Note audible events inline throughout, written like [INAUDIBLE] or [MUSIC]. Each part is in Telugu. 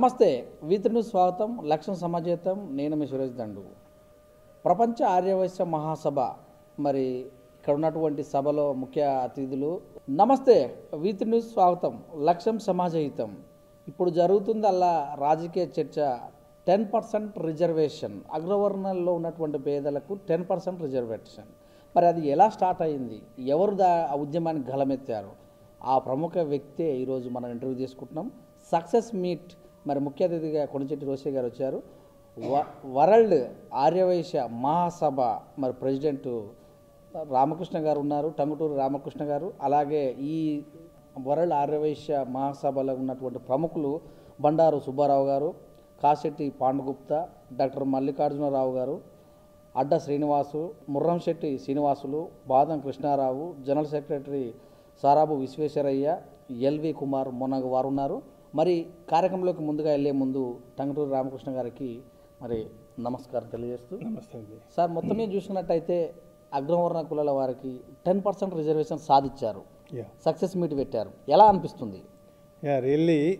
నమస్తే వీతును స్వాగతం లక్ష్యం సమాజేతం నేను మీ సురేష్ దండు. ప్రపంచ ఆర్యవైశ్య మహాసభ మరి ఇక్కడ ఉన్నటువంటి సభలో ముఖ్య అతిథులు. నమస్తే వీతును స్వాగతం లక్ష్యం సమాజహితం. ఇప్పుడు జరుగుతుందల్లా రాజకీయ చర్చ టెన్ పర్సెంట్ రిజర్వేషన్. అగ్రవర్ణంలో ఉన్నటువంటి పేదలకు టెన్ పర్సెంట్ రిజర్వేషన్. మరి అది ఎలా స్టార్ట్ అయింది? ఎవరు దా ఉద్యమానికి గలమెత్తారు ఆ ప్రముఖ వ్యక్తే ఈరోజు మనం ఇంటర్వ్యూ తీసుకుంటున్నాం. సక్సెస్ మీట్ మరి ముఖ్య అతిథిగా కొనిచెట్టి రోసే గారు వచ్చారు. వ- వరల్డ్ ఆర్యవైశ్య మహాసభ మరి ప్రెసిడెంట్ రామకృష్ణ గారు ఉన్నారు టంగుటూరు రామకృష్ణ గారు. అలాగే ఈ వరల్డ్ ఆర్యవైశ్య మహాసభలో ఉన్నటువంటి ప్రముఖులు బండారు సుబ్బారావు గారు కాశెట్టి పాండగుప్త డాక్టర్ మల్లికార్జునరావు గారు అడ్డ Srinivasu Murramsetti Srinivasulu Badam Krishnarao general secretary Sarabu Visweswaraiah LV Kumar మొన్న వారు ఉన్నారు. మరి కార్యక్రమంలోకి ముందుగా వెళ్ళే ముందు టంగటూరు రామకృష్ణ గారికి మరి నమస్కారం తెలియజేస్తూ నమస్తే అండి. సార్ మొత్తం మీద చూసినట్టయితే అగ్రవర్ణ కులాల వారికి టెన్ పర్సెంట్ రిజర్వేషన్ సాధించారు. యా. సక్సెస్ మీట్ పెట్టారు. ఎలా అనిపిస్తుంది? యా రియల్లీ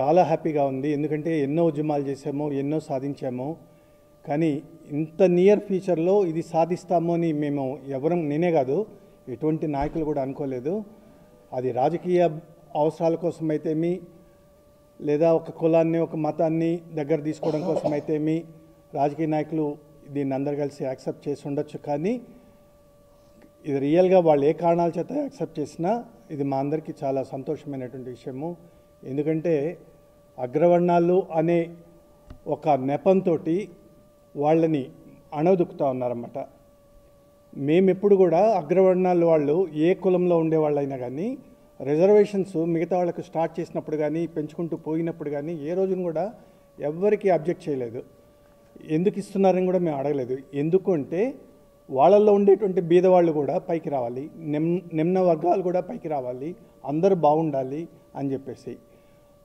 చాలా హ్యాపీగా ఉంది. ఎందుకంటే ఎన్నో ఉద్యమాలు చేసాము ఎన్నో సాధించాము. కానీ ఇంత నియర్ ఫ్యూచర్లో ఇది సాధిస్తాము అని మేము ఎవరం నేనే కాదు ఎటువంటి నాయకులు కూడా అనుకోలేదు. అది రాజకీయ అవసరాల కోసం అయితేమి లేదా ఒక కులాన్ని ఒక మతాన్ని దగ్గర తీసుకోవడం కోసం రాజకీయ నాయకులు దీన్ని అందరు కలిసి యాక్సెప్ట్ చేసి ఉండొచ్చు. కానీ ఇది రియల్గా వాళ్ళు ఏ కారణాల చేత యాక్సెప్ట్ చేసినా ఇది మా అందరికీ చాలా సంతోషమైనటువంటి విషయము. ఎందుకంటే అగ్రవర్ణాలు అనే ఒక నెపంతో వాళ్ళని అణదుకుతా ఉన్నారన్నమాట. మేమెప్పుడు కూడా అగ్రవర్ణాలు వాళ్ళు ఏ కులంలో ఉండేవాళ్ళైనా కానీ రిజర్వేషన్స్ మిగతా వాళ్ళకు స్టార్ట్ చేసినప్పుడు కానీ పెంచుకుంటూ పోయినప్పుడు కానీ ఏ రోజున కూడా ఎవ్వరికీ అబ్జెక్ట్ చేయలేదు. ఎందుకు ఇస్తున్నారని కూడా మేము అడగలేదు. ఎందుకు అంటే వాళ్ళల్లో ఉండేటువంటి బీదవాళ్ళు కూడా పైకి రావాలి. నిమ్ నిమ్న వర్గాలు కూడా పైకి రావాలి. అందరూ బాగుండాలి అని చెప్పేసి.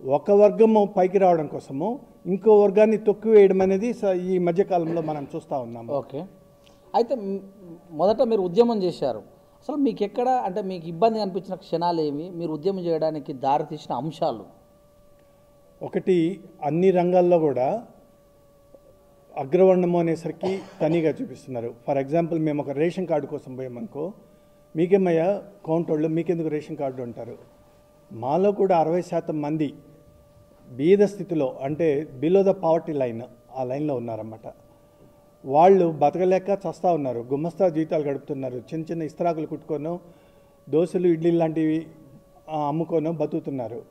ఒక వర్గము పైకి రావడం కోసము ఇంకో వర్గాన్ని తొక్కివేయడం అనేది స- ఈ మధ్యకాలంలో మనం చూస్తూ ఉన్నాము. ఓకే. అయితే మొదట మీరు ఉద్యమం చేశారు. అసలు మీకు ఎక్కడ అంటే మీకు ఇబ్బంది అనిపించిన క్షణాలు ఏమి? మీరు ఉద్యమం చేయడానికి దారి తీసిన అంశాలు? ఒకటి అన్ని రంగాల్లో కూడా అగ్రవర్ణము అనేసరికి తనీగా చూపిస్తున్నారు. ఫర్ ఎగ్జాంపుల్ మేము ఒక రేషన్ కార్డు కోసం పోయామనుకో మీకేమయ్యా కౌంట్ వాళ్ళు మీకెందుకు రేషన్ కార్డు అంటారు? మాలో కూడా అరవై శాతం మంది బీద స్థితిలో అంటే బిలో ద పావర్టీ లైన్ ఆ లైన్లో ఉన్నారన్నమాట. వాళ్ళు బతకలేక చస్తా ఉన్నారు. గుమ్మస్తా జీవితాలు గడుపుతున్నారు. చిన్న చిన్న ఇస్త్రాకులు కుట్టుకోను దోశలు ఇడ్లీ లాంటివి ఆ, అమ్ముకోను బతుకుతున్నారు.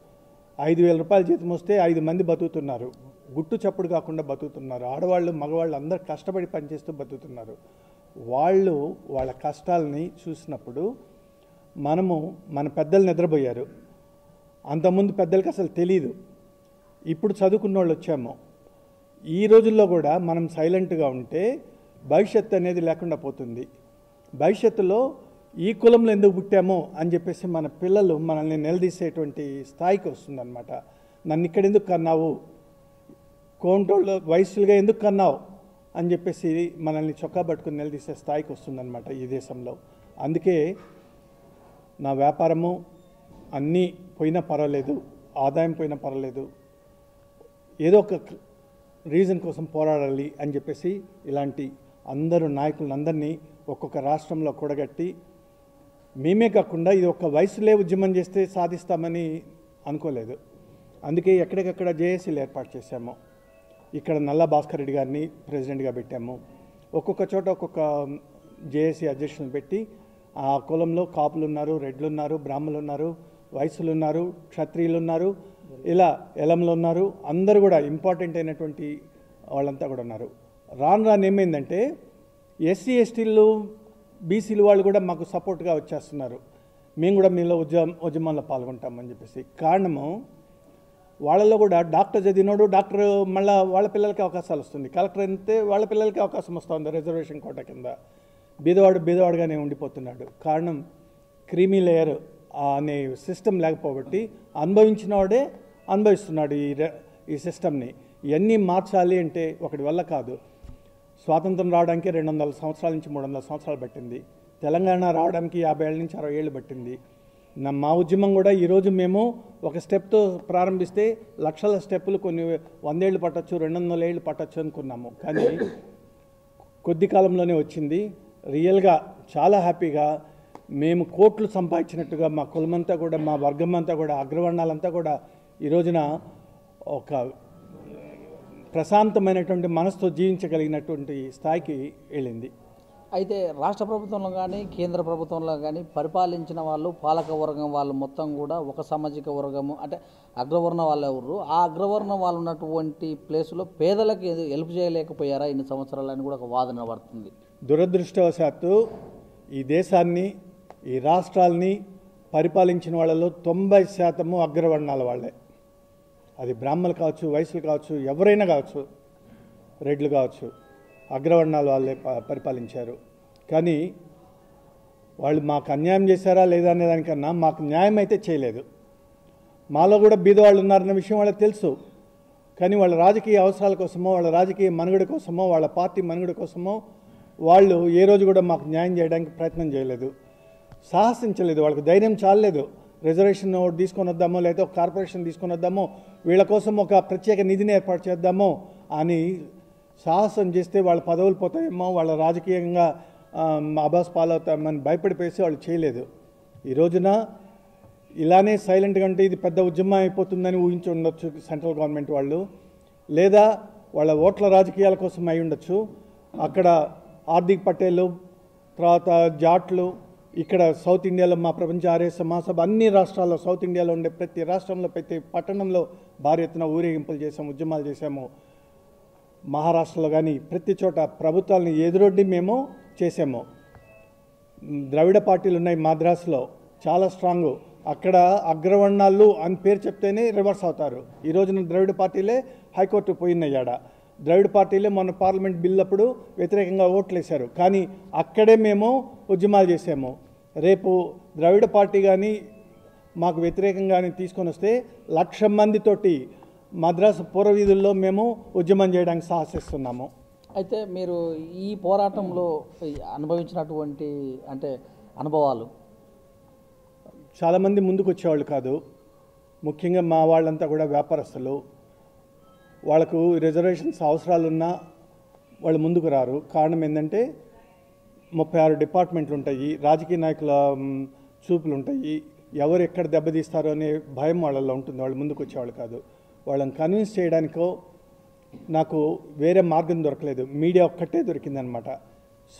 ఐదు వేల రూపాయల జీతం వస్తే ఐదు మంది బతుకుతున్నారు. గుట్టు చప్పుడు కాకుండా బతుకుతున్నారు. ఆడవాళ్ళు మగవాళ్ళు అందరు కష్టపడి పనిచేస్తూ బతుకుతున్నారు. వాళ్ళు వాళ్ళ కష్టాలని చూసినప్పుడు మనము మన పెద్దలు నిద్రపోయారు. అంతకుముందు పెద్దలకి అసలు తెలియదు ఇప్పుడు చదువుకున్న వాళ్ళు వచ్చాము. ఈ రోజుల్లో కూడా మనం సైలెంట్గా ఉంటే భవిష్యత్తు అనేది లేకుండా పోతుంది. భవిష్యత్తులో ఈ కులంలో ఎందుకు పుట్టామో అని చెప్పేసి మన పిల్లలు మనల్ని నిలదీసేటువంటి స్థాయికి వస్తుందన్నమాట. నన్ను ఇక్కడ ఎందుకు కన్నావు? కోంటోళ్ళు వయసులుగా ఎందుకు కన్నావు? అని చెప్పేసి మనల్ని చొక్కా పట్టుకుని నిలదీసే స్థాయికి వస్తుందన్నమాట ఈ దేశంలో. అందుకే నా వ్యాపారము అన్నీ పోయినా పర్వాలేదు ఆదాయం పోయినా పర్వాలేదు. ఏదో ఒక రీజన్ కోసం పోరాడాలి అని చెప్పేసి ఇలాంటి అందరూ నాయకులందరినీ ఒక్కొక్క రాష్ట్రంలో కూడగట్టి మేమే కాకుండా ఇది ఒక్క వయసులే ఉద్యమం చేస్తే సాధిస్తామని అనుకోలేదు. అందుకే ఎక్కడికక్కడ జేఏసీలు ఏర్పాటు చేశాము. ఇక్కడ నల్ల భాస్కర్ రెడ్డి గారిని ప్రెసిడెంట్గా పెట్టాము. ఒక్కొక్క చోట ఒక్కొక్క జేఏసీ అధ్యక్షులను పెట్టి ఆ కులంలో కాపులు ఉన్నారు రెడ్లు ఉన్నారు బ్రాహ్మలు ఉన్నారు వయసులు ఉన్నారు క్షత్రియులు ఉన్నారు ఇలా ఎలంలో ఉన్నారు. అందరూ కూడా ఇంపార్టెంట్ అయినటువంటి వాళ్ళంతా కూడా ఉన్నారు. రాను రాను ఏమైందంటే ఎస్సీ ఎస్టీలు బీసీలు వాళ్ళు కూడా మాకు సపోర్ట్గా వచ్చేస్తున్నారు. మేము కూడా మీలో ఉద్యమ ఉద్యమంలో పాల్గొంటామని చెప్పేసి. కారణము వాళ్ళలో కూడా డాక్టర్ చదివినోడు డాక్టర్ మళ్ళీ వాళ్ళ పిల్లలకి అవకాశాలు వస్తుంది. కలెక్టర్ అయితే వాళ్ళ పిల్లలకి అవకాశం వస్తుంది రిజర్వేషన్ కోట కింద. బీదవాడు బీదవాడుగానే ఉండిపోతున్నాడు. కారణం క్రీమీ లేయర్. అనే సిస్టమ్ లేకపోబట్టి అనుభవించిన వాడే అనుభవిస్తున్నాడు ఈ ఈ సిస్టమ్ని ఇవన్నీ మార్చాలి అంటే ఒకటి వల్ల కాదు. స్వాతంత్రం రావడానికి రెండు వందల సంవత్సరాల నుంచి మూడు వందల సంవత్సరాలు పట్టింది. తెలంగాణ రావడానికి యాభై ఏళ్ళ నుంచి అరవై ఏళ్ళు పట్టింది. నా మా ఉద్యమం కూడా ఈరోజు మేము ఒక స్టెప్తో ప్రారంభిస్తే లక్షల స్టెప్పులు కొన్ని వందేళ్ళు పట్టచ్చు రెండు వందల ఏళ్ళు పట్టచ్చు అనుకున్నాము. కానీ కొద్ది కాలంలోనే వచ్చింది. రియల్గా చాలా హ్యాపీగా మేము కోట్లు సంపాదించినట్టుగా మా కులమంతా కూడా మా వర్గం అంతా కూడా అగ్రవర్ణాలంతా కూడా ఈ రోజున ఒక ప్రశాంతమైనటువంటి మనసుతో జీవించగలిగినటువంటి స్థాయికి వెళ్ళింది. అయితే రాష్ట్ర ప్రభుత్వంలో కానీ కేంద్ర ప్రభుత్వంలో కానీ పరిపాలించిన వాళ్ళు పాలక వర్గం వాళ్ళు మొత్తం కూడా ఒక సామాజిక వర్గము అంటే అగ్రవర్ణ వాళ్ళు ఎవరు? ఆ అగ్రవర్ణ వాళ్ళు ఉన్నటువంటి ప్లేసులో పేదలకు ఏది హెల్ప్ చేయలేకపోయారా? ఇన్ని సంవత్సరాలు అని కూడా ఒక వాదన పడుతుంది. దురదృష్టవశాత్తు ఈ దేశాన్ని ఈ రాష్ట్రాల్ని పరిపాలించిన వాళ్ళలో తొంభై శాతము అగ్రవర్ణాల వాళ్ళే. అది బ్రాహ్మణులు కావచ్చు వయసులు కావచ్చు ఎవరైనా కావచ్చు రెడ్లు కావచ్చు అగ్రవర్ణాలు వాళ్ళే ప- పరిపాలించారు. కానీ వాళ్ళు మాకు అన్యాయం చేశారా లేదా అనే దానికన్నా మాకు న్యాయం అయితే చేయలేదు. మాలో కూడా బీదవాళ్ళు ఉన్నారన్న విషయం వాళ్ళకి తెలుసు. కానీ వాళ్ళ రాజకీయ అవసరాల కోసమో వాళ్ళ రాజకీయ మనుగడ కోసమో వాళ్ళ పార్టీ మనుగడ కోసమో వాళ్ళు ఏ రోజు కూడా మాకు న్యాయం చేయడానికి ప్రయత్నం చేయలేదు. సాహసించలేదు వాళ్ళకి ధైర్యం చాలలేదు. రిజర్వేషన్ ఒకటి తీసుకొని వద్దామో లేదా ఒక కార్పొరేషన్ తీసుకొని వద్దామో వీళ్ళ కోసం ఒక ప్రత్యేక నిధిని ఏర్పాటు చేద్దామో అని సాహసం చేస్తే వాళ్ళ పదవులు పోతాయేమో వాళ్ళ రాజకీయంగా అభాస్ పాలవుతామని భయపడిపోయేసి వాళ్ళు చేయలేదు. ఈ రోజున ఇలానే సైలెంట్గా అంటే ఇది పెద్ద ఉద్యమం అయిపోతుందని ఊహించి ఉండొచ్చు సెంట్రల్ గవర్నమెంట్ వాళ్ళు. లేదా వాళ్ళ ఓట్ల రాజకీయాల కోసం అయి ఉండొచ్చు. అక్కడ హార్దిక్ పటేల్ తర్వాత జాట్లు ఇక్కడ సౌత్ ఇండియాలో మా ప్రపంచ ఆర్య మహాసభ అన్ని రాష్ట్రాల్లో సౌత్ ఇండియాలో ఉండే ప్రతి రాష్ట్రంలో ప్రతి పట్టణంలో భారీ ఎత్తున ఊరేగింపులు చేసాము ఉద్యమాలు చేసాము మహారాష్ట్రలో కానీ ప్రతి చోట ప్రభుత్వాలను ఎదురొడ్డి మేము చేసాము ద్రవిడ పార్టీలు ఉన్నాయి మద్రాసులో చాలా స్ట్రాంగ్. అక్కడ అగ్రవర్ణాలు అని పేరు చెప్తేనే రివర్స్ అవుతారు. ఈ రోజున ద్రవిడ పార్టీలే హైకోర్టు పోయినయ్యాడ ద్రవిడ పార్టీలే మొన్న పార్లమెంట్ బిల్ అప్పుడు వ్యతిరేకంగా ఓట్లు వేశారు కానీ అక్కడే మేము ఉద్యమాలు చేసాము రేపు ద్రవిడ పార్టీ కానీ మాకు వ్యతిరేకంగానే తీసుకొని వస్తే లక్ష మందితోటి మద్రాసు పూర్వవీధుల్లో మేము ఉద్యమం చేయడానికి సాహసిస్తున్నాము. అయితే మీరు ఈ పోరాటంలో అనుభవించినటువంటి అంటే అనుభవాలు? చాలామంది ముందుకు వచ్చేవాళ్ళు కాదు. ముఖ్యంగా మా వాళ్ళంతా కూడా వ్యాపారస్తులు. వాళ్ళకు రిజర్వేషన్స్ అవసరాలున్నా వాళ్ళు ముందుకు రారు. కారణం ఏంటంటే ముప్పై ఆరు డిపార్ట్మెంట్లు ఉంటాయి రాజకీయ నాయకుల చూపులు ఉంటాయి. ఎవరు ఎక్కడ దెబ్బతీస్తారో అనే భయం వాళ్ళల్లో ఉంటుంది. వాళ్ళు ముందుకు వచ్చేవాళ్ళు కాదు. వాళ్ళని కన్విన్స్ చేయడానికో నాకు వేరే మార్గం దొరకలేదు. మీడియా ఒక్కటే దొరికిందనమాట.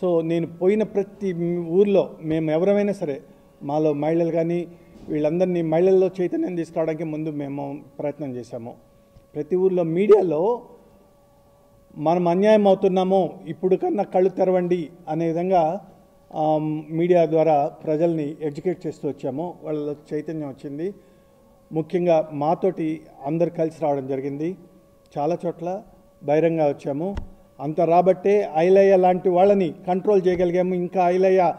సో నేను పోయిన ప్రతి ఊర్లో మేము ఎవరమైనా సరే మాలో మహిళలు కానీ వీళ్ళందరినీ మహిళల్లో చైతన్యం తీసుకురావడానికి ముందు మేము ప్రయత్నం చేశాము. ప్రతి ఊర్లో మీడియాలో మనం అన్యాయం అవుతున్నామో ఇప్పుడు కన్నా కళ్ళు తెరవండి అనే విధంగా మీడియా ద్వారా ప్రజల్ని ఎడ్యుకేట్ చేస్తూ వచ్చాము. వాళ్ళ చైతన్యం వచ్చింది. ముఖ్యంగా మాతోటి అందరు కలిసి రావడం జరిగింది. చాలా చోట్ల బహిరంగ వచ్చాము. అంత రాబట్టే ఐలయ్య లాంటి వాళ్ళని కంట్రోల్ చేయగలిగాము. ఇంకా ఐలయ్య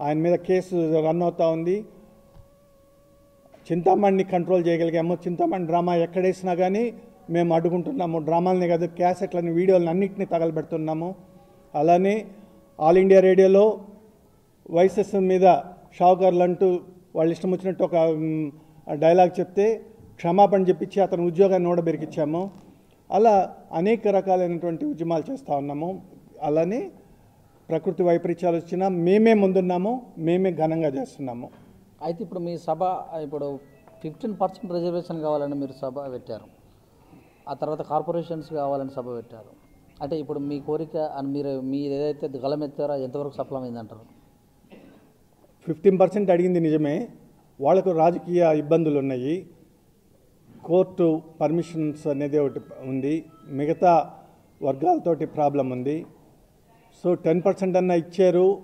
ఆయన మీద కేసు రన్ అవుతా ఉంది. చింతామణిని కంట్రోల్ చేయగలిగాము. చింతామణి డ్రామా ఎక్కడేసినా కానీ మేము అడ్డుకుంటున్నాము. డ్రామాలని కాదు క్యాసెట్లని వీడియోలను అన్నింటినీ తగలబెడుతున్నాము. అలానే ఆల్ ఇండియా రేడియోలో వైసెస్ మీద షావుకర్లు అంటూ వాళ్ళు ఇష్టం వచ్చినట్టు ఒక డైలాగ్ చెప్తే క్షమాపణ చెప్పించి అతని ఉద్యోగాన్ని ఓడబెరికిచ్చాము అలా అనేక రకాలైనటువంటి ఉద్యమాలు చేస్తూ ఉన్నాము. అలానే ప్రకృతి వైపరీత్యాలు వచ్చినా మేమే ముందున్నాము మేమే ఘనంగా చేస్తున్నాము. అయితే ఇప్పుడు మీ సభ ఇప్పుడు ఫిఫ్టీన్ పర్సెంట్ రిజర్వేషన్ కావాలని మీరు సభ పెట్టారు. ఆ తర్వాత కార్పొరేషన్స్ కావాలని సభ పెట్టారు. అంటే ఇప్పుడు మీ కోరిక అని మీరు మీరు ఏదైతే గలం ఎత్తారో అది ఎంతవరకు సఫలమైందంటారు? ఫిఫ్టీన్ పర్సెంట్ అడిగింది నిజమే. వాళ్ళకు రాజకీయ ఇబ్బందులు ఉన్నాయి. కోర్టు పర్మిషన్స్ అనేది ఒకటి ఉంది. మిగతా వర్గాలతోటి ప్రాబ్లం ఉంది. సో టెన్ పర్సెంట్ అన్న ఇచ్చారు.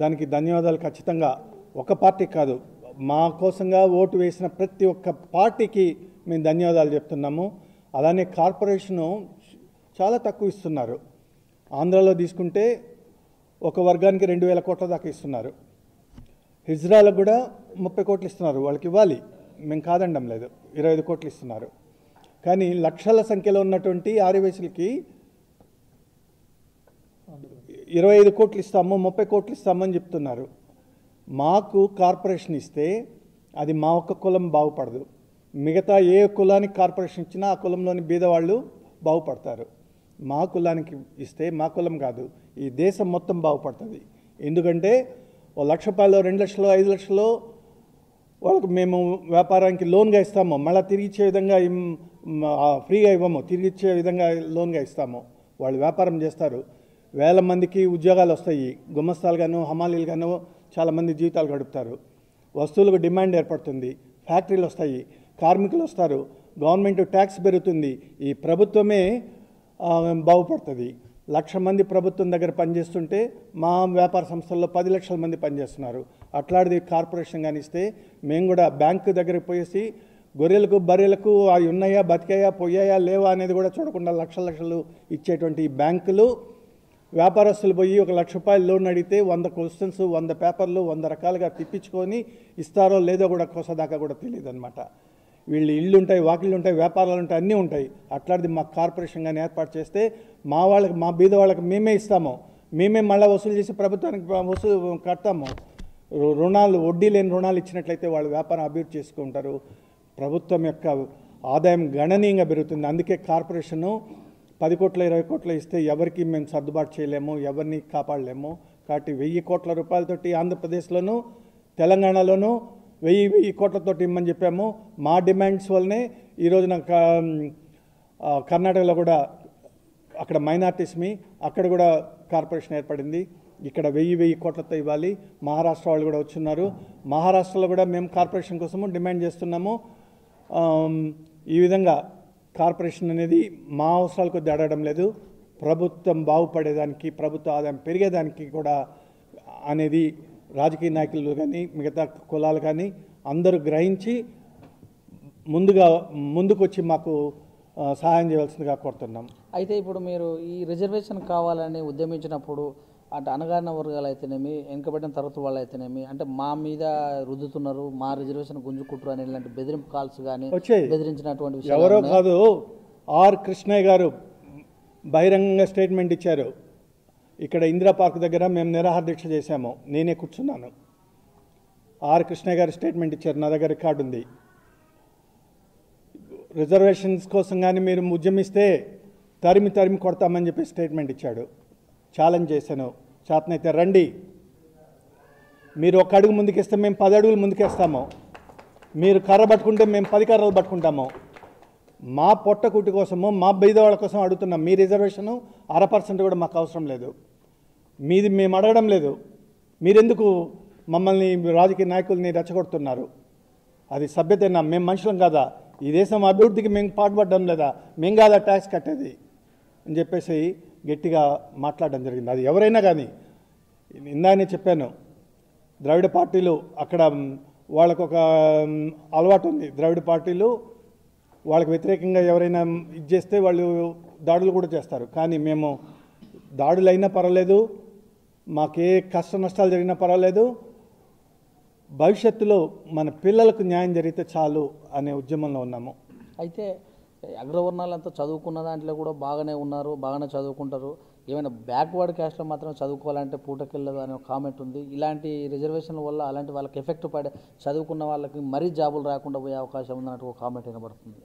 దానికి ధన్యవాదాలు ఖచ్చితంగా. ఒక పార్టీ కాదు. మా కోసంగా ఓటు వేసిన ప్రతి ఒక్క పార్టీకి మేము ధన్యవాదాలు చెప్తున్నాము. అలానే కార్పొరేషను చాలా తక్కువ ఇస్తున్నారు. ఆంధ్రాలో తీసుకుంటే ఒక వర్గానికి రెండు వేల కోట్ల దాకా ఇస్తున్నారు. హిజ్రాలకు కూడా ముప్పై కోట్లు ఇస్తున్నారు. వాళ్ళకి ఇవ్వాలి. మేము కాదండం లేదు. ఇరవై ఐదు కోట్లు ఇస్తున్నారు. కానీ లక్షల సంఖ్యలో ఉన్నటువంటి ఆర్యవేసులకి ఇరవై ఐదు కోట్లు ఇస్తాము ముప్పై కోట్లు ఇస్తామని చెప్తున్నారు. మాకు కార్పొరేషన్ ఇస్తే అది మా ఒక్క కులం బాగుపడదు. మిగతా ఏ కులానికి కార్పొరేషన్ ఇచ్చినా ఆ కులంలోని బీదవాళ్ళు బాగుపడతారు. మా కులానికి ఇస్తే మా కులం కాదు ఈ దేశం మొత్తం బాగుపడుతుంది. ఎందుకంటే ఓ లక్ష రూపాయలు రెండు లక్షలు ఐదు లక్షలు వాళ్ళకు మేము వ్యాపారానికి లోన్గా ఇస్తాము. మళ్ళీ తిరిగి ఇచ్చే విధంగా ఫ్రీగా ఇవ్వము. తిరిగి ఇచ్చే విధంగా లోన్గా ఇస్తాము. వాళ్ళు వ్యాపారం చేస్తారు. వేల మందికి ఉద్యోగాలు వస్తాయి. గుమస్తాలు హమాలీలుగాను చాలామంది జీవితాలు గడుపుతారు. వస్తువులకు డిమాండ్ ఏర్పడుతుంది. ఫ్యాక్టరీలు వస్తాయి. కార్మికులు వస్తారు గవర్నమెంట్ ట్యాక్స్ పెరుగుతుంది. ఈ ప్రభుత్వమే బాగుపడుతుంది. లక్ష మంది ప్రభుత్వం దగ్గర పనిచేస్తుంటే మా వ్యాపార సంస్థల్లో పది లక్షల మంది పనిచేస్తున్నారు. అట్లాంటిది కార్పొరేషన్ కానీ ఇస్తే మేము కూడా బ్యాంకు దగ్గరికి పోయేసి గొర్రెలకు బర్రెలకు అవి ఉన్నాయా బతికాయా పోయాయా లేవా అనేది కూడా చూడకుండా లక్షల లక్షలు ఇచ్చేటువంటి ఈ బ్యాంకులు వ్యాపారస్తులు పోయి ఒక లక్ష రూపాయలు లోన్ అడిగితే వంద క్వశ్చన్స్ వంద పేపర్లు వంద రకాలుగా తిప్పించుకొని ఇస్తారో లేదో కూడా కోసదాకా కూడా తెలియదు అనమాట వీళ్ళు ఇళ్ళు ఉంటాయి వాకిళ్ళు ఉంటాయి వ్యాపారాలు ఉంటాయి అన్నీ ఉంటాయి. అట్లాంటిది మా కార్పొరేషన్ కానీ ఏర్పాటు చేస్తే మా వాళ్ళకి మా బీద వాళ్ళకి మేమే ఇస్తాము. మేమే మళ్ళీ వసూలు చేసి ప్రభుత్వానికి వసూలు కడతాము. రుణాలు వడ్డీ లేని రుణాలు ఇచ్చినట్లయితే వాళ్ళు వ్యాపారం అభివృద్ధి చేసుకుంటారు. ప్రభుత్వం యొక్క ఆదాయం గణనీయంగా పెరుగుతుంది. అందుకే కార్పొరేషను పది కోట్ల ఇరవై కోట్ల ఇస్తే ఎవరికి మేము సర్దుబాటు చేయలేము ఎవరిని కాపాడలేము. కాబట్టి వెయ్యి కోట్ల రూపాయలతోటి ఆంధ్రప్రదేశ్లోనూ తెలంగాణలోనూ వెయ్యి వెయ్యి కోట్లతోటి ఇమ్మని చెప్పాము. మా డిమాండ్స్ వల్లనే ఈ రోజున క- కర్ణాటకలో కూడా అక్కడ మైనార్టీస్ మీ అక్కడ కూడా కార్పొరేషన్ ఏర్పడింది. ఇక్కడ వెయ్యి వెయ్యి కోట్లతో ఇవ్వాలి. మహారాష్ట్ర వాళ్ళు కూడా వచ్చున్నారు. మహారాష్ట్రలో కూడా మేము కార్పొరేషన్ కోసము డిమాండ్ చేస్తున్నాము. ఈ విధంగా కార్పొరేషన్ అనేది మా అవసరాలకు కొద్ది అడగడం లేదు. ప్రభుత్వం బాగుపడేదానికి ప్రభుత్వ ఆదాయం పెరిగేదానికి కూడా అనేది రాజకీయ నాయకులు కానీ మిగతా కులాలు కానీ అందరూ గ్రహించి ముందుగా ముందుకొచ్చి మాకు సహాయం చేయవలసిందిగా కోరుతున్నాం. అయితే ఇప్పుడు మీరు ఈ రిజర్వేషన్ కావాలని ఉద్యమించినప్పుడు అంటే అనగారిన వర్గాలు అయితేనేమి వెనుకబడిన తరగతి వాళ్ళు అయితేనేమి అంటే మా మీద రుద్దుతున్నారు మా రిజర్వేషన్ గుంజుకుంటారు అని ఇలాంటి బెదిరింపు కాల్స్ కానీ బెదిరించినటువంటి ఎవరో? కాదు ఆర్ కృష్ణయ్య గారు బహిరంగంగా స్టేట్మెంట్ ఇచ్చారు. ఇక్కడ ఇందిరా పార్క్ దగ్గర మేము నిరాహార దీక్ష చేశాము. నేనే కూర్చున్నాను. ఆర్ కృష్ణ గారు స్టేట్మెంట్ ఇచ్చారు. నా దగ్గర రికార్డు ఉంది. రిజర్వేషన్స్ కోసం కానీ మీరు ఉద్యమిస్తే తరిమి తరిమి కొడతామని చెప్పి స్టేట్మెంట్ ఇచ్చాడు. ఛాలెంజ్ చేశాను. చేతనైతే రండి. మీరు ఒక అడుగు ముందుకేస్తే మేము పది అడుగులు ముందుకేస్తాము. మీరు కర్ర పట్టుకుంటే మేము పది కర్రలు పట్టుకుంటాము. మా పొట్ట కోసము మా బీదవాళ్ళ కోసం అడుగుతున్నాం. మీ రిజర్వేషను అర పర్సెంట్ కూడా మాకు అవసరం లేదు. మీది మేము అడగడం లేదు. మీరెందుకు మమ్మల్ని రాజకీయ నాయకుల్ని రెచ్చగొడుతున్నారు? అది సభ్యతేనా? మేము మనుషులం కాదా? ఈ దేశం అభివృద్ధికి మేము పాటుపడడం లేదా? మేము కాదా ట్యాక్స్ కట్టేది? అని చెప్పేసి గట్టిగా మాట్లాడడం జరిగింది. అది ఎవరైనా కానీ. ఇందానే చెప్పాను. ద్రవిడ పార్టీలు అక్కడ వాళ్ళకు ఒక అలవాటు ఉంది. ద్రవిడ పార్టీలు వాళ్ళకి వ్యతిరేకంగా ఎవరైనా ఇది చేస్తే వాళ్ళు దాడులు కూడా చేస్తారు. కానీ మేము దాడులు అయినా పర్వాలేదు. మాకే కష్ట నష్టాలు జరిగినా పర్వాలేదు. భవిష్యత్తులో మన పిల్లలకు న్యాయం జరిగితే చాలు అనే ఉద్యమంలో ఉన్నాము. అయితే అగ్రవర్ణాలంతా చదువుకున్న దాంట్లో కూడా బాగానే ఉన్నారు బాగానే చదువుకుంటారు. ఏమైనా బ్యాక్వర్డ్ క్యాస్ట్లో మాత్రం చదువుకోవాలంటే పూటకెళ్ళదు అనే కామెంట్ ఉంది. ఇలాంటి రిజర్వేషన్ల వల్ల అలాంటి వాళ్ళకి ఎఫెక్ట్ పడే చదువుకున్న వాళ్ళకి మరీ జాబులు రాకుండా పోయే అవకాశం ఉందన్నట్టు ఒక కామెంట్ వినబడుతుంది.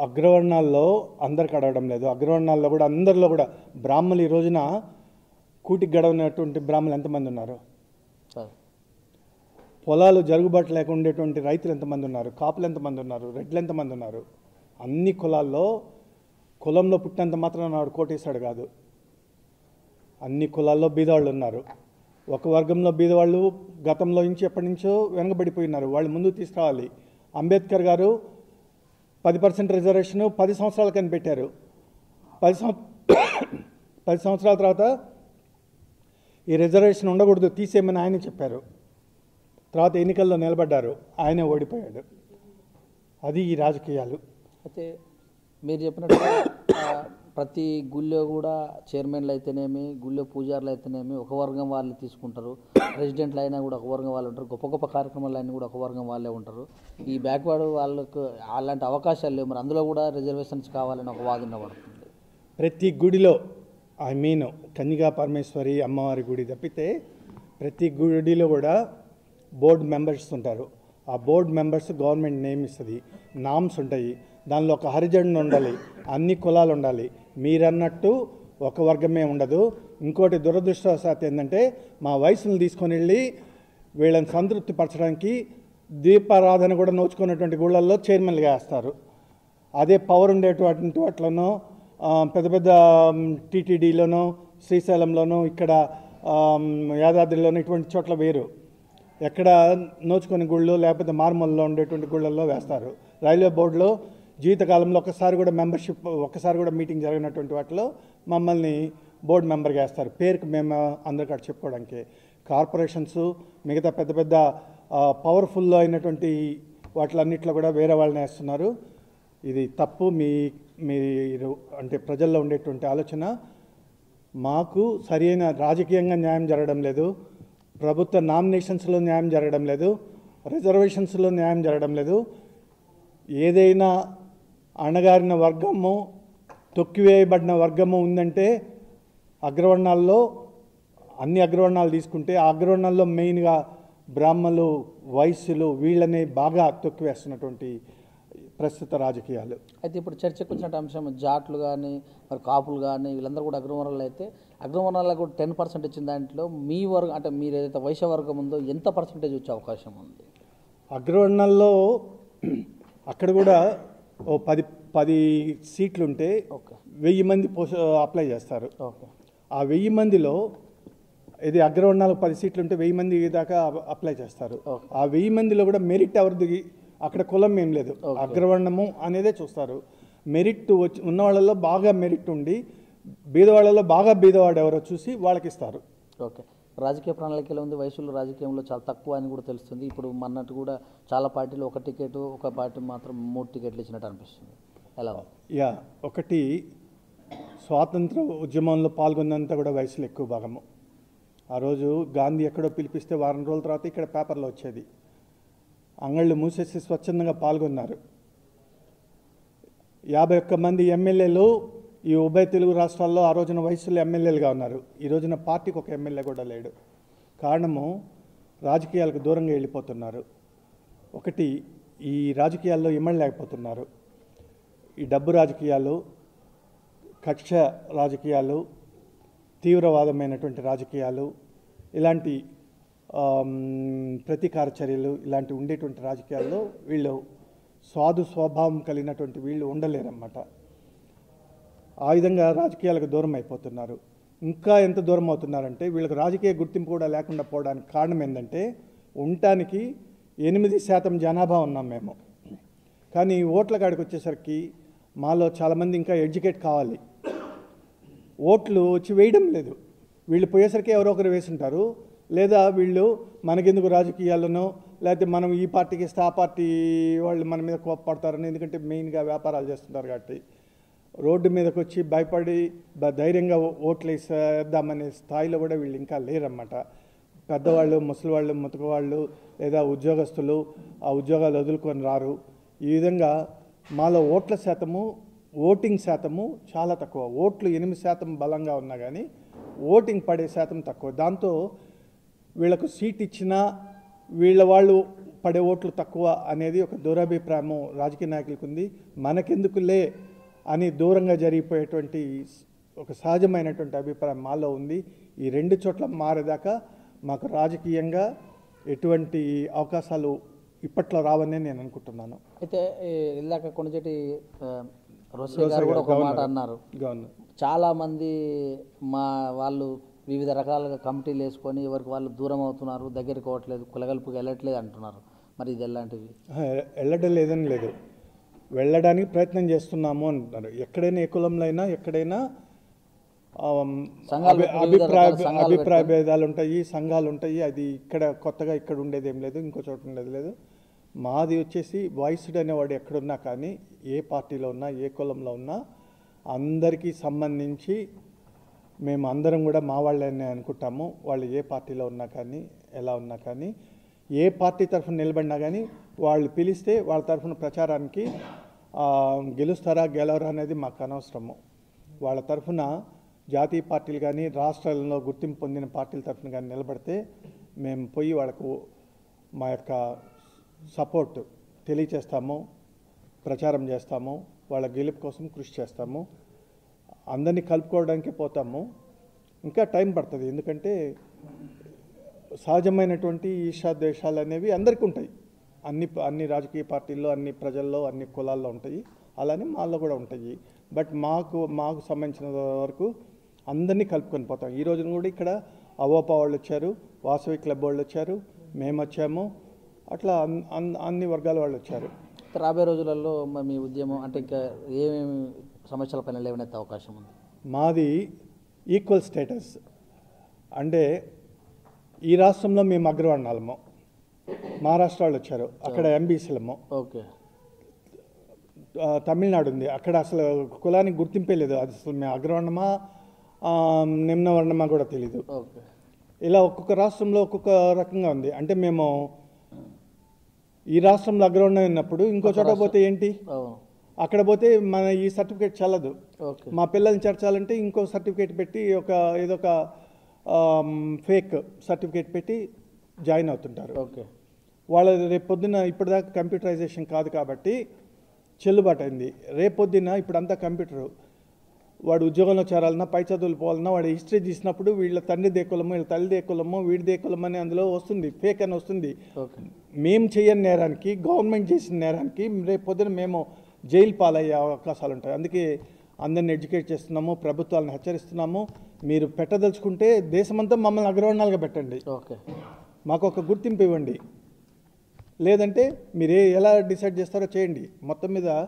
అగ్రవర్ణాల్లో అందరికి అడగడం లేదు. అగ్రవర్ణాల్లో కూడా అందరిలో కూడా బ్రాహ్మణులు ఈ రోజున కూటికి గడవనటువంటి బ్రాహ్మణులు ఎంతమంది ఉన్నారు? సరే. పొలాలు జరుగుబాటు లేకుండా ఉండేటువంటి రైతులు ఎంతమంది ఉన్నారు? కాపులు ఎంతమంది ఉన్నారు? రెడ్లు ఎంతమంది ఉన్నారు? అన్ని కులాల్లో కులంలో పుట్టినంత మాత్రం నాడు కోటేశాడు కాదు. అన్ని కులాల్లో బీదవాళ్ళు ఉన్నారు. ఒక వర్గంలో బీదవాళ్ళు గతంలో నుంచి ఎప్పటి నుంచో వెనకబడిపోయినారు వాళ్ళు ముందుకు తీసుకురావాలి. అంబేద్కర్ గారు పది పర్సెంట్ రిజర్వేషన్ పది సంవత్సరాలు కనిపెట్టారు పది సంవ [COUGHS] పది సంవత్సరాల తర్వాత ఈ రిజర్వేషన్ ఉండకూడదు తీసేయమని ఆయన చెప్పారు. తర్వాత ఎన్నికల్లో నిలబడ్డారు ఆయనే ఓడిపోయాడు. అది ఈ రాజకీయాలు. అయితే మీరు చెప్పినట్టు ప్రతి గుళ్ళో కూడా చైర్మన్లు అయితేనేమి గుళ్ళో పూజారులు అయితేనేమి ఒక వర్గం వాళ్ళు తీసుకుంటారు. ప్రెసిడెంట్లు అయినా కూడా ఒక వర్గం వాళ్ళు ఉంటారు. గొప్ప గొప్ప కార్యక్రమాలు అయినా కూడా ఒక వర్గం వాళ్ళే ఉంటారు. ఈ బ్యాక్వర్డ్ వాళ్ళకు అలాంటి అవకాశాలు లేవు. మరి అందులో కూడా రిజర్వేషన్స్ కావాలని ఒక వాదన పడుతుంది. ప్రతి గుడిలో ఐ మీన్ కన్యగా పరమేశ్వరి అమ్మవారి గుడి తప్పితే ప్రతి గుడిలో కూడా బోర్డు మెంబర్స్ ఉంటారు. ఆ బోర్డు మెంబర్స్ గవర్నమెంట్ నేమ్ ఇస్తుంది. నామ్స్ ఉంటాయి. దానిలో ఒక హరిజనుడు ఉండాలి అన్ని కులాలు ఉండాలి. మీరన్నట్టు ఒక వర్గమే ఉండదు. ఇంకోటి దురదృష్టవశాత్తు ఏంటంటే మా వయసును తీసుకొని వెళ్ళి వీళ్ళని సంతృప్తి పరచడానికి దీపారాధన కూడా నోచుకున్నటువంటి గుళ్ళల్లో చైర్మన్గా వేస్తారు. అదే పవర్ ఉండేటువంటి వాటిలోనో పెద్ద పెద్ద టీటీడీలోనో శ్రీశైలంలోనో ఇక్కడ యాదాద్రిలోనో ఇటువంటి చోట్ల వేరు ఎక్కడ నోచుకొని గుళ్ళు లేకపోతే మార్మల్లో ఉండేటువంటి గుళ్ళల్లో వేస్తారు. రైల్వే బోర్డులో జీవితకాలంలో ఒక్కసారి కూడా మెంబర్షిప్ ఒక్కసారి కూడా మీటింగ్ జరిగినటువంటి వాటిలో మమ్మల్ని బోర్డు మెంబర్గా వేస్తారు. పేరుకి మేము అందరికీ చెప్పుకోవడానికి. కార్పొరేషన్స్ మిగతా పెద్ద పెద్ద పవర్ఫుల్ అయినటువంటి వాటిలన్నింటిలో కూడా వేరే వాళ్ళని వేస్తున్నారు. ఇది తప్పు. మీ మీరు అంటే ప్రజల్లో ఉండేటువంటి ఆలోచన. మాకు సరైన రాజకీయంగా న్యాయం జరగడం లేదు. ప్రభుత్వ నామినేషన్స్లో న్యాయం జరగడం లేదు. రిజర్వేషన్స్లో న్యాయం జరగడం లేదు. ఏదైనా అణగారిన వర్గము తొక్కివేయబడిన వర్గము ఉందంటే అగ్రవర్ణాల్లో అన్ని అగ్రవర్ణాలు తీసుకుంటే ఆ అగ్రవర్ణాల్లో మెయిన్గా బ్రాహ్మలు వైశ్యులు వీళ్ళని బాగా తొక్కివేస్తున్నటువంటి ప్రస్తుత రాజకీయాలు. అయితే ఇప్పుడు చర్చకు వచ్చినట్టు అంశం జాట్లు కానీ మరి కాపులు కానీ వీళ్ళందరూ కూడా అగ్రవర్ణాలు అయితే అగ్రవర్ణాలకు కూడా టెన్ పర్సెంట్ ఇచ్చిన దాంట్లో మీ వర్గం అంటే మీరు ఏదైతే వైశ్య వర్గం ఉందో ఎంత పర్సెంటేజ్ వచ్చే అవకాశం ఉంది? అగ్రవర్ణాల్లో అక్కడ కూడా ఓ పది పది సీట్లు ఉంటే వెయ్యి మంది పోస్ అప్లై చేస్తారు. ఆ వెయ్యి మందిలో ఇది అగ్రవర్ణాలకు పది సీట్లు ఉంటే వెయ్యి మంది దాకా అప్- అప్లై చేస్తారు. ఆ వెయ్యి మందిలో కూడా మెరిట్ ఎవరిది అక్కడ కులం ఏం లేదు. అగ్రవర్ణము అనేదే చూస్తారు. మెరిట్ వచ్చి ఉన్న వాళ్ళలో బాగా మెరిట్ ఉండి బీదవాళ్ళలో బాగా బీదవాడు ఎవరో చూసి వాళ్ళకి ఇస్తారు ఓకే. రాజకీయ ప్రణాళికలో ఉంది వయసులో రాజకీయంలో చాలా తక్కువ అని కూడా తెలుస్తుంది. ఇప్పుడు మన్నట్టు కూడా చాలా పార్టీలు ఒక టికెట్ ఒక పార్టీ మాత్రం మూడు టికెట్లు ఇచ్చినట్టు అనిపిస్తుంది. ఎలా యా ఒకటి స్వాతంత్ర ఉద్యమంలో పాల్గొన్నంత కూడా వయసులో ఎక్కువ భాగము. ఆ రోజు గాంధీ ఎక్కడో పిలిపిస్తే వారం రోజుల తర్వాత ఇక్కడ పేపర్లో వచ్చేది. అంగళ్ళు మూసేసి స్వచ్ఛందంగా పాల్గొన్నారు. యాభై ఒక్క మంది ఎమ్మెల్యేలు ఈ ఉభయ తెలుగు రాష్ట్రాల్లో ఆ రోజున వయసులో ఎమ్మెల్యేలుగా ఉన్నారు. ఈ రోజున పార్టీకి ఒక ఎమ్మెల్యే కూడా లేడు. కారణము రాజకీయాలకు దూరంగా వెళ్ళిపోతున్నారు. ఒకటి ఈ రాజకీయాల్లో ఇమ్మడలేకపోతున్నారు. ఈ డబ్బు రాజకీయాలు కక్ష రాజకీయాలు తీవ్రవాదమైనటువంటి రాజకీయాలు ఇలాంటి ప్రతీకార చర్యలు ఇలాంటి ఉండేటువంటి రాజకీయాల్లో వీళ్ళు స్వాదు స్వభావం కలిగినటువంటి వీళ్ళు ఉండలేరన్నమాట. ఆ విధంగా రాజకీయాలకు దూరం అయిపోతున్నారు. ఇంకా ఎంత దూరం అవుతున్నారంటే వీళ్ళకి రాజకీయ గుర్తింపు కూడా లేకుండా పోవడానికి కారణం ఏంటంటే ఉండటానికి ఎనిమిది శాతం జనాభా ఉన్నాం మేము. కానీ ఓట్ల కాడికి వచ్చేసరికి మాలో చాలామంది ఇంకా ఎడ్యుకేట్ కావాలి. ఓట్లు వచ్చి వేయడం లేదు. వీళ్ళు పోయేసరికి ఎవరో ఒకరు వేసుంటారు. లేదా వీళ్ళు మనకెందుకు రాజకీయాలను లేకపోతే మనం ఈ పార్టీకి ఇస్తే ఆ పార్టీ వాళ్ళు మన మీద కోపపడతారని ఎందుకంటే మెయిన్గా వ్యాపారాలు చేస్తుంటారు కాబట్టి. రోడ్డు మీదకి వచ్చి భయపడి బ- ధైర్యంగా ఓట్లు వేసేద్దామనే స్థాయిలో కూడా వీళ్ళు ఇంకా లేరన్నమాట. పెద్దవాళ్ళు ముసలివాళ్ళు ముతకవాళ్ళు లేదా ఉద్యోగస్తులు ఆ ఉద్యోగాలు వదులుకొని రారు. ఈ విధంగా మాలో ఓట్ల శాతము ఓటింగ్ శాతము చాలా తక్కువ. ఓట్లు ఎనిమిది శాతం బలంగా ఉన్నా కానీ ఓటింగ్ పడే శాతం తక్కువ. దాంతో వీళ్ళకు సీట్ ఇచ్చినా వీళ్ళ వాళ్ళు పడే ఓట్లు తక్కువ అనేది ఒక దురభిప్రాయం రాజకీయ నాయకులకు ఉంది మనకెందుకులే అని దూరంగా జరిగిపోయేటువంటి ఒక సహజమైనటువంటి అభిప్రాయం మాలో ఉంది. ఈ రెండు చోట్ల మారేదాకా మాకు రాజకీయంగా ఎటువంటి అవకాశాలు ఇప్పట్లో రావనే నేను అనుకుంటున్నాను. అయితే ఇందాక గారు కూడా ఒక మాట అన్నారు. చాలా మంది మా వాళ్ళు వివిధ రకాలుగా కమిటీలు వేసుకొని ఎవరికి వాళ్ళు దూరం అవుతున్నారు దగ్గరికి పోవట్లేదు కులగలుపుకి వెళ్ళట్లేదు అంటున్నారు. మరి ఇది ఎలాంటివి వెళ్ళడం లేదని లేదు. వెళ్ళడానికి ప్రయత్నం చేస్తున్నాము అంటున్నారు ఎక్కడైనా ఏ కులంలో అయినా ఎక్కడైనా అభిప్రాయ అభిప్రాయ భేదాలు ఉంటాయి సంఘాలు ఉంటాయి అది ఇక్కడ కొత్తగా ఇక్కడ ఉండేది ఏం లేదు ఇంకో చోట ఉండేది లేదు. మాది వచ్చేసి వాయిస్డ్ అనేవాడు ఎక్కడున్నా కానీ ఏ పార్టీలో ఉన్నా ఏ కులంలో ఉన్నా అందరికీ సంబంధించి మేము అందరం కూడా మా వాళ్ళని అనుకుంటాము. వాళ్ళు ఏ పార్టీలో ఉన్నా కానీ ఎలా ఉన్నా కానీ ఏ పార్టీ తరఫున నిలబడినా కానీ వాళ్ళు పిలిస్తే వాళ్ళ తరఫున ప్రచారానికి గెలుస్తారా గెలవరా అనేది మాకు అనవసరము. వాళ్ళ తరఫున జాతీయ పార్టీలు కానీ రాష్ట్రాలలో గుర్తింపు పొందిన పార్టీల తరఫున కానీ నిలబడితే మేము పోయి వాళ్ళకు మా యొక్క సపోర్ట్ తెలియచేస్తాము ప్రచారం చేస్తాము వాళ్ళ గెలుపు కోసం కృషి చేస్తాము అందరినీ కలుపుకోవడానికి పోతాము. ఇంకా టైం పడుతుంది. ఎందుకంటే సహజమైనటువంటి ఈర్షా ద్వేషాలు అనేవి అందరికీ ఉంటాయి. అన్ని అన్ని రాజకీయ పార్టీల్లో అన్ని ప్రజల్లో అన్ని కులాల్లో ఉంటాయి. అలానే మాలో కూడా ఉంటాయి. బట్ మాకు మాకు సంబంధించిన వరకు అందరినీ కలుపుకొని పోతాం. ఈ రోజున కూడా ఇక్కడ అవోపా వాళ్ళు వచ్చారు వాసవి క్లబ్ వాళ్ళు వచ్చారు మేము వచ్చాము అట్లా అన్- అన్- అన్ని వర్గాల వాళ్ళు వచ్చారు. రాబోయే రోజులలో మీ ఉద్యమం అంటే ఇంకా ఏమేమి సమస్యలపైన లేవనెత్తే అవకాశం ఉంది? మాది ఈక్వల్ స్టేటస్. అంటే ఈ రాష్ట్రంలో మేము అగ్రవర్ణాలము. మహారాష్ట్ర వాళ్ళు వచ్చారు. అక్కడ ఎంబీసీలము. ఓకే. తమిళనాడు ఉంది అక్కడ అసలు కులానికి గుర్తింపే లేదు. అది అసలు మేము అగ్రవర్ణమా నిమ్నవర్ణమా కూడా తెలీదు. ఇలా ఒక్కొక్క రాష్ట్రంలో ఒక్కొక్క రకంగా ఉంది. అంటే మేము ఈ రాష్ట్రంలో అగ్రవర్ణం ఉన్నప్పుడు ఇంకో చోట పోతే ఏంటి? అక్కడ పోతే మన ఈ సర్టిఫికేట్ చెల్లదు. మా పిల్లల్ని చేర్చాలంటే ఇంకో సర్టిఫికేట్ పెట్టి ఒక ఏదో ఒక ఫేక్ సర్టిఫికేట్ పెట్టి జాయిన్ అవుతుంటారు. ఓకే. వాళ్ళ రేపు పొద్దున్న ఇప్పటిదాకా కంప్యూటరైజేషన్ కాదు కాబట్టి చెల్లుబాటు అయింది. రేపు పొద్దున్న ఇప్పుడంతా కంప్యూటరు వాడు ఉద్యోగంలో చేరాలన్నా పై చదువులు పోవాలన్నా వాడు హిస్టరీ తీసినప్పుడు వీళ్ళ తండ్రి దేకులము వీళ్ళ తల్లి దేకులము వీడి దేకులము అని అందులో వస్తుంది. ఫేక్ అని వస్తుంది. మేము చేయని నేరానికి గవర్నమెంట్ చేసిన నేరానికి రేపు పొద్దున మేము జైలు పాలయ్యే అవకాశాలు ఉంటాయి. అందుకే అందరిని ఎడ్యుకేట్ చేస్తున్నాము ప్రభుత్వాలను హెచ్చరిస్తున్నాము. మీరు పెట్టదలుచుకుంటే దేశమంతా మమ్మల్ని అగ్రవర్ణాలుగా పెట్టండి. ఓకే. మాకు ఒక గుర్తింపు ఇవ్వండి. లేదంటే మీరు ఏ ఎలా డిసైడ్ చేస్తారో చేయండి. మొత్తం మీద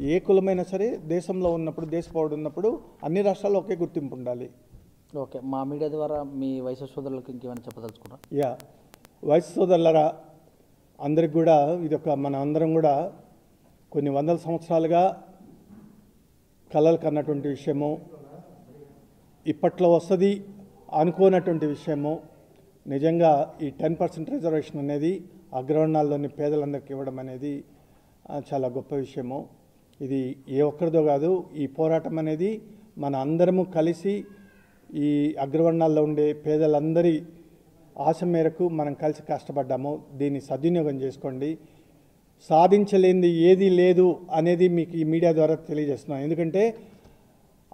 ఏ కులమైనా సరే దేశంలో ఉన్నప్పుడు దేశ పౌరుడు ఉన్నప్పుడు అన్ని రాష్ట్రాల్లో ఒకే గుర్తింపు ఉండాలి. ఓకే. మా మీడియా ద్వారా మీ వయసు సోదరులకు ఇంకేమైనా చెప్పదలుచుకున్నా యా. వయసు సోదరులరా అందరికి కూడా ఇది ఒక మన అందరం కూడా కొన్ని వందల సంవత్సరాలుగా కలలు కన్నటువంటి విషయము. ఇప్పట్లో వస్తుంది అనుకోనటువంటి విషయము. నిజంగా ఈ టెన్ పర్సెంట్ రిజర్వేషన్ అనేది అగ్రవర్ణాల్లోని పేదలందరికీ ఇవ్వడం అనేది చాలా గొప్ప విషయము. ఇది ఏ ఒక్కరిదో కాదు ఈ పోరాటం అనేది మన అందరము కలిసి ఈ అగ్రవర్ణాల్లో ఉండే పేదలందరి ఆశ మేరకు మనం కలిసి కష్టపడ్డాము. దీన్ని సద్వినియోగం చేసుకోండి. సాధించలేనిది ఏది లేదు అనేది మీకు ఈ మీడియా ద్వారా తెలియజేస్తున్నాం ఎందుకంటే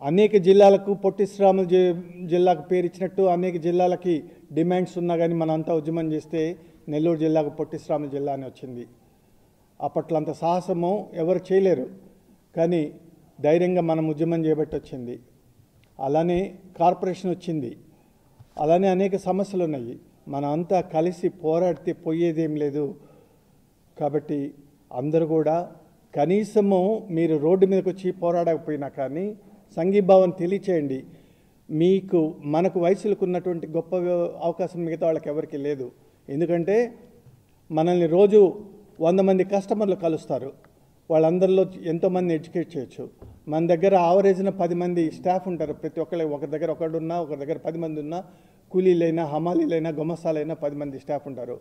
అనేక జిల్లాలకు పొట్టి శ్రీరాములు జి- జిల్లాకు పేరు ఇచ్చినట్టు అనేక జిల్లాలకి డిమాండ్స్ ఉన్నా కానీ మనంతా ఉద్యమం చేస్తే నెల్లూరు జిల్లాకు పొట్టి శ్రీరాములు జిల్లా అని వచ్చింది. అప్పట్లో అంత సాహసము ఎవరు చేయలేరు. కానీ ధైర్యంగా మనం ఉద్యమం చేయబట్టి వచ్చింది. అలానే కార్పొరేషన్ వచ్చింది. అలానే అనేక సమస్యలు ఉన్నాయి. మనం అంతా కలిసి పోరాడితే పోయేదేం లేదు. కాబట్టి అందరూ కూడా కనీసము మీరు రోడ్డు మీదకి వచ్చి పోరాడకపోయినా కానీ సంఘీభావం తెలియచేయండి. మీకు మనకు వయసులకు ఉన్నటువంటి గొప్ప అవకాశం మిగతా వాళ్ళకి ఎవరికి లేదు. ఎందుకంటే మనల్ని రోజు వంద మంది కస్టమర్లు కలుస్తారు. వాళ్ళందరిలో ఎంతోమంది ఎడ్యుకేట్ చేయొచ్చు. మన దగ్గర ఆవరేజ్న పది మంది స్టాఫ్ ఉంటారు. ప్రతి ఒక్కరి ఒకరి దగ్గర ఒకడున్నా ఒకరి దగ్గర పది మంది ఉన్నా కూలీలైనా హమాలీలైనా గుమస్తాలైనా పది మంది స్టాఫ్ ఉంటారు.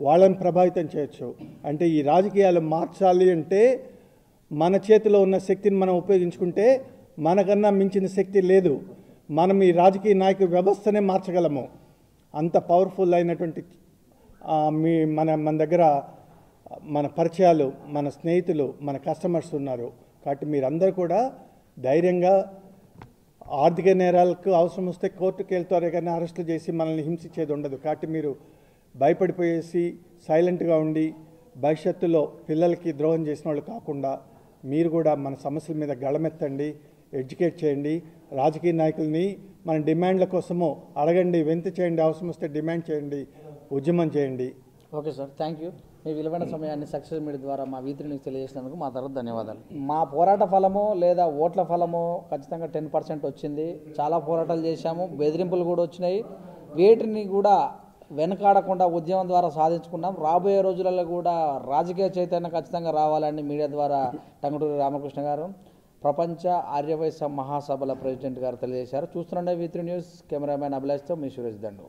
వాళ్ళని ప్రభావితం చేయొచ్చు. అంటే ఈ రాజకీయాలు మార్చాలి అంటే మన చేతిలో ఉన్న శక్తిని మనం ఉపయోగించుకుంటే మనకన్నా మించిన శక్తి లేదు. మనం ఈ రాజకీయ నాయక వ్యవస్థనే మార్చగలము. అంత పవర్ఫుల్ అయినటువంటి మీ మన మన దగ్గర మన పరిచయాలు మన స్నేహితులు మన కస్టమర్స్ ఉన్నారు. కాబట్టి మీరందరూ కూడా ధైర్యంగా ఆర్థిక నేరాలకు అవసరం వస్తే కోర్టుకు వెళ్తారే కానీ అరెస్టులు చేసి మనల్ని హింసించేది ఉండదు. కాబట్టి మీరు భయపడిపోయేసి సైలెంట్గా ఉండి భవిష్యత్తులో పిల్లలకి ద్రోహం చేసిన వాళ్ళు కాకుండా మీరు కూడా మన సమస్యల మీద గళమెత్తండి. ఎడ్యుకేట్ చేయండి. రాజకీయ నాయకుల్ని మన డిమాండ్ల కోసము అడగండి. వెంత చేయండి. అవసరం వస్తే డిమాండ్ చేయండి. ఉద్యమం చేయండి. Okay sir. Thank you. మీ విలువైన సమయాన్ని సక్సెస్ మీడియా ద్వారా మా వీతిని న్యూస్ తెలియజేసినందుకు మా తరఫు ధన్యవాదాలు. మా పోరాట ఫలము లేదా ఓట్ల ఫలము ఖచ్చితంగా టెన్ పర్సెంట్ వచ్చింది. చాలా పోరాటాలు చేశాము. బెదిరింపులు కూడా వచ్చినాయి. వీటిని కూడా వెనకాడకుండా ఉద్యమం ద్వారా సాధించుకున్నాం. రాబోయే రోజులలో కూడా రాజకీయ చైతన్యం ఖచ్చితంగా రావాలని మీడియా ద్వారా టంగుటూరి రామకృష్ణ గారు ప్రపంచ ఆర్యవైశ్య మహాసభల ప్రెసిడెంట్ గారు తెలియజేశారు. చూస్తుండే వీత్రి న్యూస్. కెమెరామ్యాన్ అభిలాష్తో మీ సురేష్ దండు.